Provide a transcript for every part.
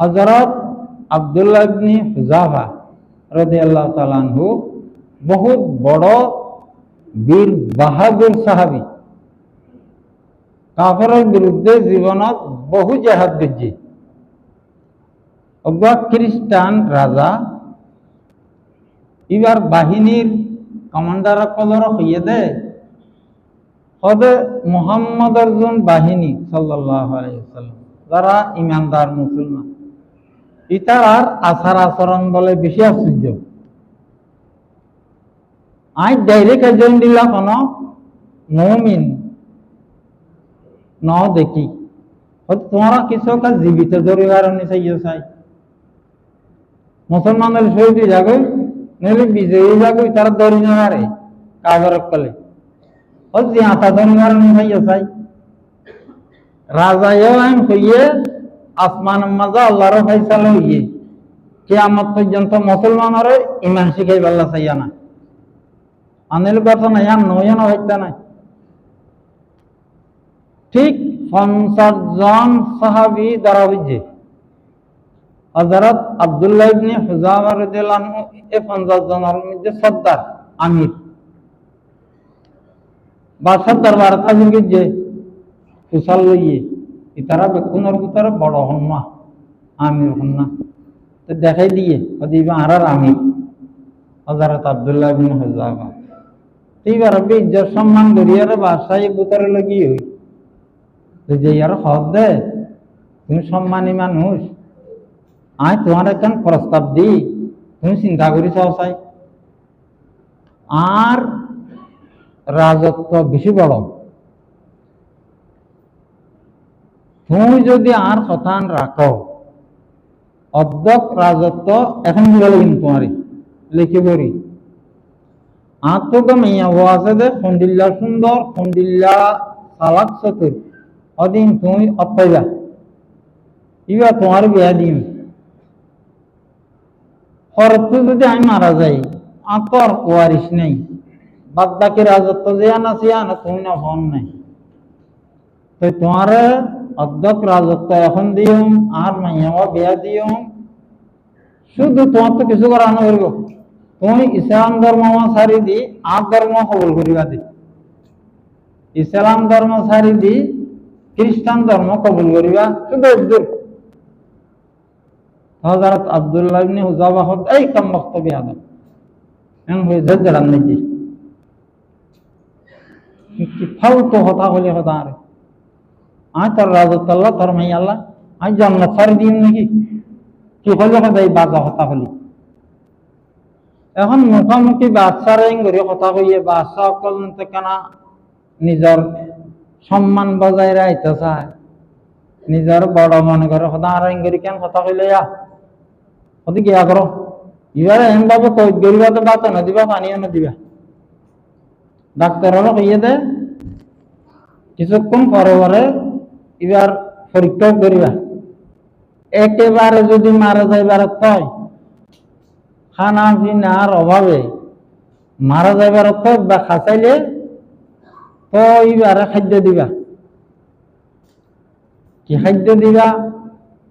হজরত আবদুল্লাহ ইবনি হুজাফা রাদিয়াল্লাহু তাআলা আনহু বহুত বড় বীর বাহাদুর সাহাবী। কাফেরের বিরুদ্ধে জীবনত বহু জেহাদ অজ্ঞা খ্রিস্টান রাজা এবার বাহিনীর কমান্ডার কলর হইয়ে দে হদে মোহাম্মদের জন বাহিনী সাল্লাল্লাহু আলাইহি ওয়াসাল্লাম, যারা ইমানদার মুসলমান। ইতার আচার আচরণ বলে বেশি আশ্চর্য। আই ডাইরেক্ট এজন দিলা কোন মৌমিন ন দেখি। তোমরা কিছু কাজ জীবিত ধরিবার চাইয়ে চাই। মুসলমানের শহীদ যাগো নইলে বিজয়ী যাগো তারা ধরি নেওয়ারে কাগর কলে। হয়তো জিহাতা ধরিবার চাইয়ে চাই। রাজাও আইন হইয়ে আসমান মাজা আল্লাহর ফাইসালা হইয়ে কিয়ামত পর্যন্ত মুসলমানের ইমান শিখাই পাল্লা চাইয়া না আনিল কথা নাই, আর নয় না হইতা নাই। ঠিক পঞ্চাশ জন সাহাবি দ্বারা বুঝছে হজরত আবদুল্লাহ ইবনে হুজামা এই পঞ্চাশ জনের মধ্যে সর্দার, আমির। বা সর্দার ভারত আমির গিয়ে কুশাল লইয়ে। ইতারা বেকুনের ভিতরে বড় হন না আমির হন না তো দেখাই দিয়ে ওদিবা আর আমির হজরত আবদুল্লাহ ইবনে হুজামা এইবার আপনি ইজ্জত সম্মান করিয়ারে বাসায় বুতারে লাগি হই। যে আর হদ দে, তুমি সম্মানী মানুষ। আয় তোমার একখান প্রস্তাব দি, তুমি চিন্তা করি চাই। আর রাজত্ব বেশি বড়। তুমি যদি আর কথান রাখো অর্ধক রাজত্ব এখন দিবা লাগিন তোমারে লিখিবরি আর তো তো মেয়া হওয়া আছে যে খন্ডিল্লা সুন্দর খন্ডিল্লা সালাক চতুর অদিন তুমি অপাইবা ইবা তোমার বিয়া দিম। হরত যদি আমি মারা যাই আর ওয়ারিস নেই। বাদ বাকি রাজত্ব যে আনা, সে আনা, তুমি না হন নাই। তো তোমার অর্ধক রাজত্ব এখন দিও আর মাইয়া বিয়া দিও শুধু তোমার তো কিছু করা না করব তুমি ইসলাম ধর্ম সারি দি, আর ধর্ম কবল করিবা দি। ইসলাম ধর্ম সারি দি, খ্রিস্টান ধর্ম কবুল করিবা। শুধু একদূর হজরত আব্দুল্লাহ ইবনে হুজাবা হদ এই কাম বক্তব্য আদম এন হয়ে জজ্জারান নাকি। ফালতু কথা বলে কথা আরে। আয় তোর রাজত্ব আল্লাহ, তোর মাই আল্লাহ। আই জান্নাত ছাড়ি দিম নাকি? কি হলে এই বাজা কথা বলি এখন মুখামুখি বাচ্চার করে কথা কইয়ে বাচ্চা অকল কেনা, নিজর সম্মান বজায় রাখতে চায়। নিজর বড় মনে করে সদা আর করে কেন কথা কইলে যা সদি গিয়া করো? এবারে এম ভাবে কই গরিবা তো বাত না দিবা পানিও না দিবা। ডাক্তারেরও কইয়ে দে, কিছুক্ষণ পরে পরে এবার পরীক্ষা করিবা। একেবারে যদি মারা যাইবার তয় খানা পিনার অভাবে মারা যাইবার তো বা খাচাইলে, তো এইবারে খাদ্য দিবা। কি খাদ্য দিবা?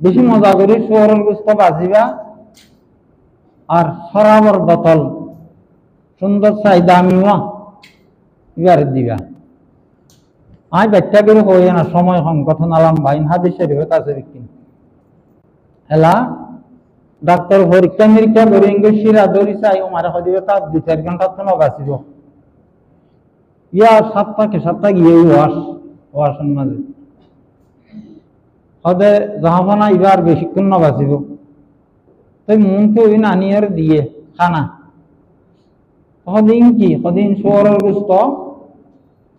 বেশি মজা করি শুয়ারের গুস্ত বাজিবা আর সরাবর বোতল, সুন্দর চাই দামিও এবারে দিবা। আই ব্যাখ্যা করে কই না সময় সংগঠন আলাম বাইন হাদিস শরীফ আছে বিকিন হেলা, ডাক্তার পরীক্ষা নিরীক্ষা করে শিরা ধরি চাই মারা হদিবে তার দুই চার ঘণ্টা তো বাঁচিব ইয়া সাতটাকে সাতটা গিয়ে ওয়াশ ওয়াশের মাঝে। হদে জাহাবানা ইবার বেশিক্ষণ না বাঁচিব তাই মন তো ওই নানিয়ার দিয়ে খানা। সদিন কি? সদিন শুয়ারের গুস্ত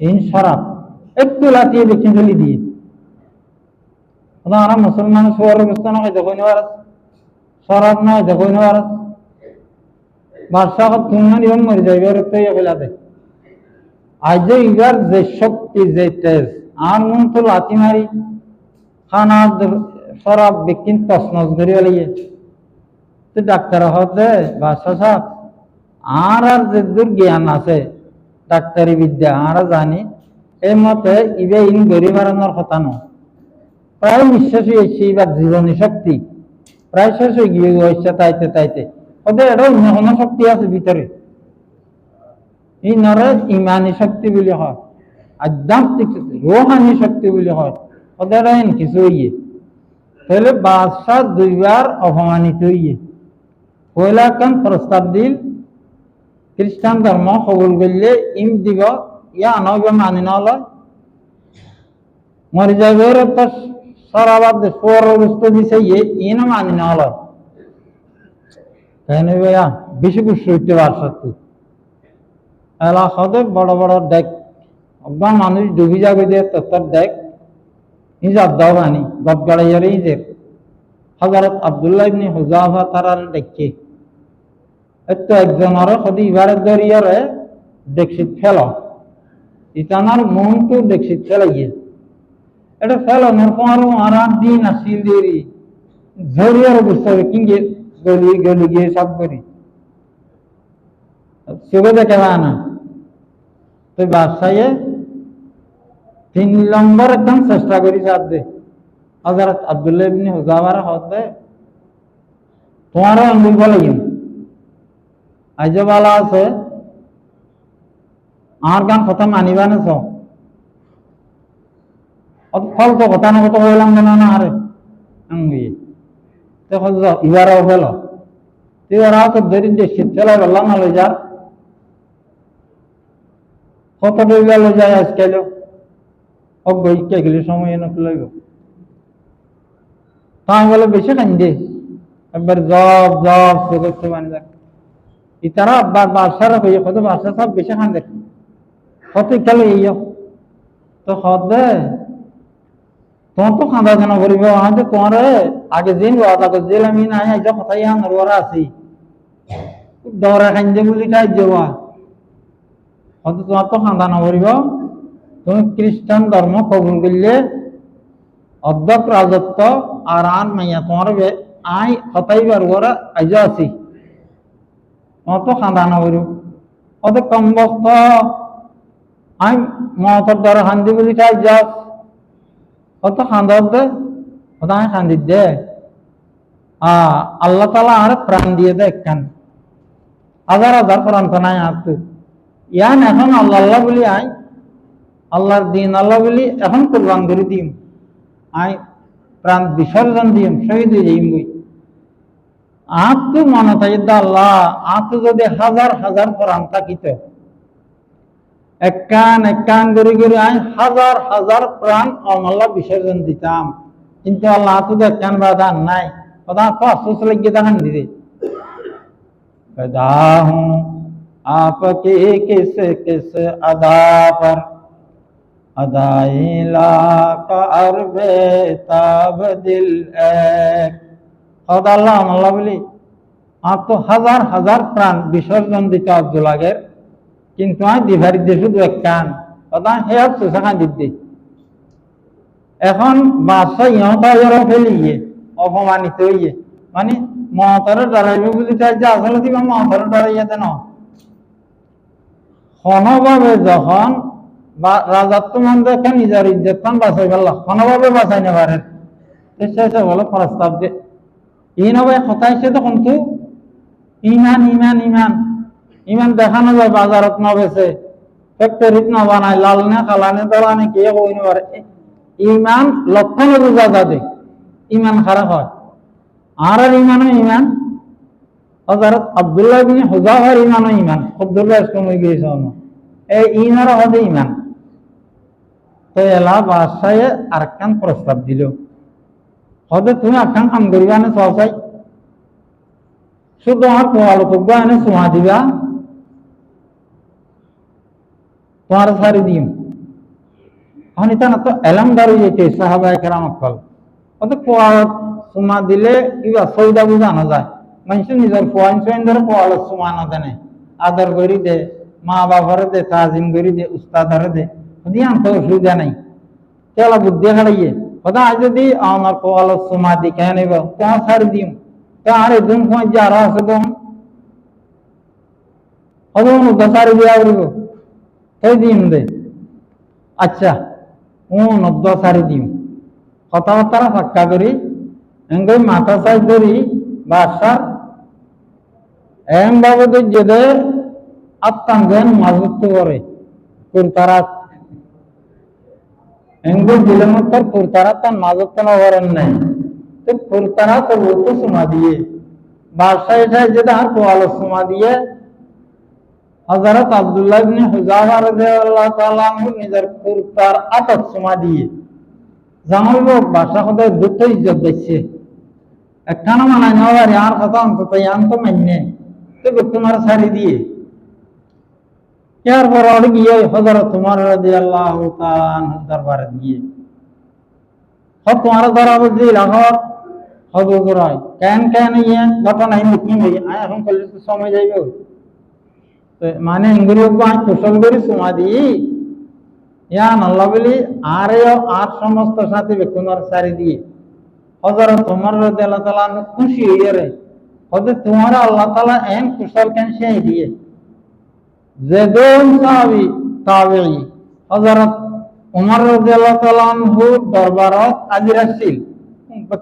ইন শরাব একটু লাতিয়ে বেশি চলি দিয়ে। আমরা মুসলমান শুয়ারের গুস্ত না খাইতে কই নেওয়ার শরাব নয় দেখো নেওয়ার বাদশাহ তুমি নিয়ম মরে যাইবে আর তো ফেলাতে আজ যে ইবার যে শক্তি, যে তেজ, আর মন তো লাতি মারি খানা সরাব বিকিন তসনস করে লিয়ে তো ডাক্তার হতে বাদশাহ সাহেব, আর আর যে দূর জ্ঞান আছে, ডাক্তারি বিদ্যা আর জানি এই মতে ইবে ইন গরি মারানোর কথা নয়। প্রায় নিঃশ্বাস হয়েছে এবার জীবনী শক্তি। প্রায় শেষ হয়ে গিয়ে হচ্ছে তাইতে তাইতে। ওদের এটা অন্য কোনো শক্তি আছে ভিতরে। এই নরে ইমানি শক্তি বলে হয়। আধ্যাত্মিক রোহানি শক্তি বলে হয়। ওদের এন কিছু ইয়ে তাহলে বাদশাহ দুইবার অপমানিত হইয়ে। পয়লা কান প্রস্তাব দিল? খ্রিস্টান ধর্ম কবুল করলে ইম দিব ইয়া আনবে মানি নলয় মরি যাবে তো সরাবাদ সোর বস্তু দিছে ইয়ে ইন মানি নলয় তাই নেবে বেশি খুশি হইতে পারছ তুই। এলাকাতে বড় বড় ডেক অব্বা মানুষ ডুবি যাবে যে তত্তর ডেক ইজাব দাও বানি গদ গাড়াইয়ার ইজের হজরত আব্দুল্লাহ ইবনি হুজাফা তারার ডেকে এত একজনের সদি ইবারের দরিয়ারে ডেকশিত ফেল। ইতানার মন তো ডেকশিত ফেলাইয়ে। এটা ফেলানোর পর আর দিন আসিল দেরি। ঝরিয়ার বুঝতে হবে কিঙ্গে গলি গলি গিয়ে সব করি। দেখে পায় না। তো ব্যবসায়ী তিন নম্বর একদম চেষ্টা করি সাথ দে। হজরত আব্দুল্লাহ ইবনি হুজাবার হদ। দে তোমারও আঙ্গুল বলে আজ বালা আছে। আমার গান কথা মানিবা না ফল তো কথা না কথা হইলাম কেন না আরে আঙ্গুই দেখো ইবারও ফেল ইবারও তো দেরি দেশে ফেলা বললাম না যার কত ডইলা লই যায় আজকাল অগ বইকে গেলে, সময় এনে লইব। তাই বলে বেশি কান্দে একবার জব জব সে করতে মানে দেখ ইতারা বাসারা হয়ে কত বাসা সব বেশি খান দেখ কত খেলে এই তো দে তোমার তো খান্দা কেন করিব আজ তোমার আগে ওয়াদা করে দিলাম ই নাই, আজ কথাই আনার ওরা আছি। দরা খান্দে বলি খাই যাওয়া হয়তো তোমার তো খান্দা না তুমি খ্রিস্টান ধর্ম কবুল করলে অর্ধক রাজত্ব আর আন মাইয়া তোমার আই হতাই বার ওরা আজ আছি। তোমার তো খান্দা না কম বক্ত আই মতর দর খান্দি বলি খাই যাস কত খান্দার দে? কত আমি খান্দি দে? আল্লাহ তালা আর প্রাণ দিয়ে দে একখান। হাজার হাজার প্রাণ তো নাই আর তুই ইয়ান এখন আল্লাহ আল্লাহ বলি আই আল্লাহর দিন আল্লাহ বলি এখন কোরবান করে দিম। আই প্রাণ বিসর্জন দিম শহীদ হয়ে যাইম বই আত তো মনে থাকে আল্লাহ আত তো যদি হাজার হাজার প্রাণ থাকিত একান একান করে করে আই হাজার হাজার প্রাণ আল্লাহ বিসর্জন দিতাম কিন্তু আল্লাহ তো একান বাধা নাই কথা তো আফসোস লাগিয়ে দেখান দিদি पैदा हूँ आपके किस किस अदा पर अदाई लाख अरबे ताब दिल এক খোদা আল্লাহ আল্লাহ বলি আর তো হাজার হাজার প্রাণ বিসর্জন দিতে আব্দুল আগের কিন্তু আমি দিভারি দিয়ে শুধু এক কান কথা হে আফসোস খান দিদি এখন বাদশাহ ইহতা ফেলিয়ে অপমানিত হইয়ে। মানে মহতরে ডরাইবে বুঝি চাই যে আসলে দিবা মহতরে ডরাইয়া দেন ক্ষণভাবে যখন বা রাজাত্ব মন্দ একটা নিজের ইজ্জত পান বাঁচাই পারল ক্ষণভাবে বাঁচাই না পারেন শেষে বলো প্রস্তাব যে এই নবাই কথা এসে তখন তো। ইমান ইমান ইমান। ইমান দেখানো যায়, বাজারত ন বেছে ফ্যাক্টরিত ন লাল না খালা নে দলা নে কে কই নে পারে। ইমান লক্ষণে বোঝা যাবে ইমান খারাপ হয়। আর আর ইমানও ইমান। হজরত আব্দুল্লাহ বিন হুজাফার ইমানও ইমান। আব্দুল্লাহ ইসলাম হয়ে গিয়েছে অন্য। এই ইনার হদে ইমান। তো এলা বাদশাহে আরেকখান প্রস্তাব দিল। হদে তুমি আখান কাম করিবা না সহসাই শুধু আমার পোয়ালো করব এনে সোয়া দিবা। তোমার সারি দিম এখন এটা না তো এলাম দারু যেতে সাহাবা একরাম অকল অত পোয়া সুমা দিলে কিবা সৌদা বুঝানো যায় মানুষ নিজের পোয়াইন সোয়াইন ধরে পোয়ালো সুমা না দেনে আদর করি দে মা বাবার দে, তাজিম করি দে, উস্তাদার দে। যদি আনতে অসুবিধা নাই। তেলা বুদ্ধি হারাইয়ে কথা আজ যদি আমার পোয়ালো সুমা দি কেন সারি দিম আর আরও দে। আচ্ছা ও নব্দ সারি দিম। করি মাথা সাইজ ধরি বাসার এম বাবদ যেদে আত্মান যেন মাজুত করে মতো কুরতারাত তার মাজুত করেন নাই? তো কুরতারাত ও তো সুমা দিয়ে। বাদশাহ এটা যেটা কোয়ালো সুমা দিয়ে হযরত আব্দুল্লাহ নিজের কুরতার আতত সুমা দিয়ে হজরত হদ জরাই কেন কেন ইয়ে সময় মানে আই কুশল করি সময় দিই ইয়ান আল্লাহ বলি আর আর সমস্ত সাথে বেকুনার সারি দিয়ে হজরত তোমার রাদিয়াল্লাহু তাআলা আনহু খুশি হইয়া রে হতে তোমার আল্লাহ তাআলা এন কুশল কেন সে দিয়ে। জেদুন সাহাবি তাবিঈ। হযরত উমর রাদিয়াল্লাহু তাআলা আনহু দরবারত আজির আসছিল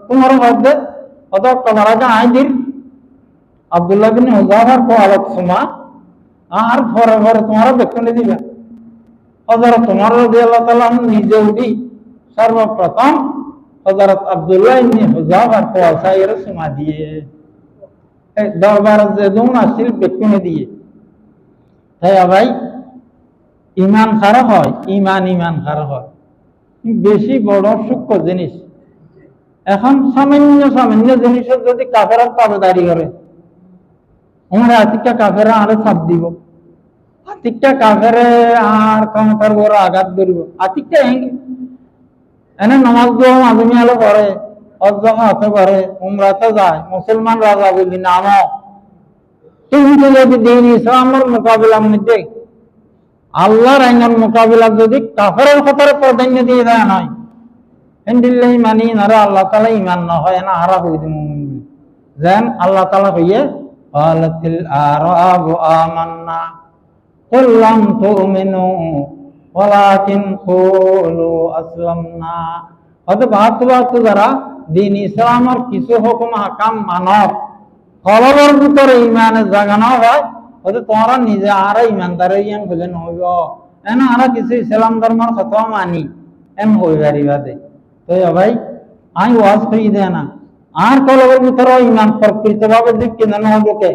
তোমার মধ্যে অত কবরাজা আইদির আব্দুল্লাহ বিন হুজাফার কো আলাপ সুমা আর পরে পরে তোমার বেকনে দিবা। হযরত উমর রাদিয়াল্লাহু তাআলা আনহু নিজে উঠি, সর্বপ্রথম হযরত আব্দুল্লাহ ইবনে হুজাফার কো আসাইর সুমা দিয়ে দরবার জেদুন আসছিল বেকনে দিয়ে। তাই ভাই ইমান খারাপ হয়? ইমান ইমান খারাপ হয়? বেশি বড় সূক্ষ্ম জিনিস। এখন সামান্য সামান্য জিনিসের যদি কাফেরার তাবেদারি করে আমার আতিকটা কাফেরা আরে চাপ দিব। আতিকটা কাফেরে আর ক্ষমতার বড় আঘাত করিব আতিকটা হেঙ্গে এনে নমাজ দোয়া মাঝুমি আলো করে অজ্জমা হতে পারে উমরাতে যায় মুসলমান রাজা বলি নামক তুমি যদি দিন ইসলামের মোকাবিলার মধ্যে আল্লাহর আইনের মোকাবিলা যদি কাফের কথার প্রাধান্য দিয়ে দেয় নয় হেন্দিল্লাহি মানি নারা আল্লাহ তালা ইমান না হয় না হারা হয়ে দিব যেন আল্লাহ তালা হইয়ে قالتل الأعراب آمنا কুল্লাম তুমিনু ওয়ালাকিন কুলু আসলামনা। অতএব বাহাত্তর যারা দিন ইসলামের কিছু হুকুম, হাকাম, মানব কলবের ভিতরে ইমানে জাগানো হয়, হয়তো তোমরা নিজে আর ইমানদার ইয়ান বলে নহব এন আর কিছু ইসলাম ধর্মের কথা মানি, এম হই পারিবা দে তো ভাই আই ওয়াজ কই দে না। আর কলবের ভিতরে ইমান প্রকৃতভাবে দিক কেন নহইব কে?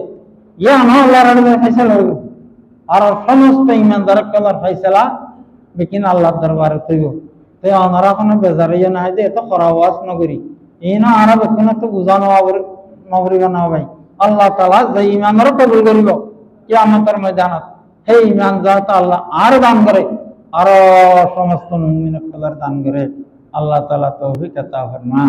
ইয়া নহলার ফেসল হইব আর সমস্ত ইমানদার কলার ফেসলা বিকিন আল্লাহর দরবারে তৈব তো ওনারা কোনো বেজার ইয়ে না যে এত করা ওয়াজ নগরী। এই না আরা বেকুনে তো বুঝানো নগরিব না ভাই। আল্লাহ তালা যে ইমানেরও কবুল করিব কি আমাদের ময়দানত, সেই ইমান যাতে আল্লাহ আর দান করে, আরও সমস্ত মুমিন দান করে। আল্লাহ তালা তৌফিক ফরমা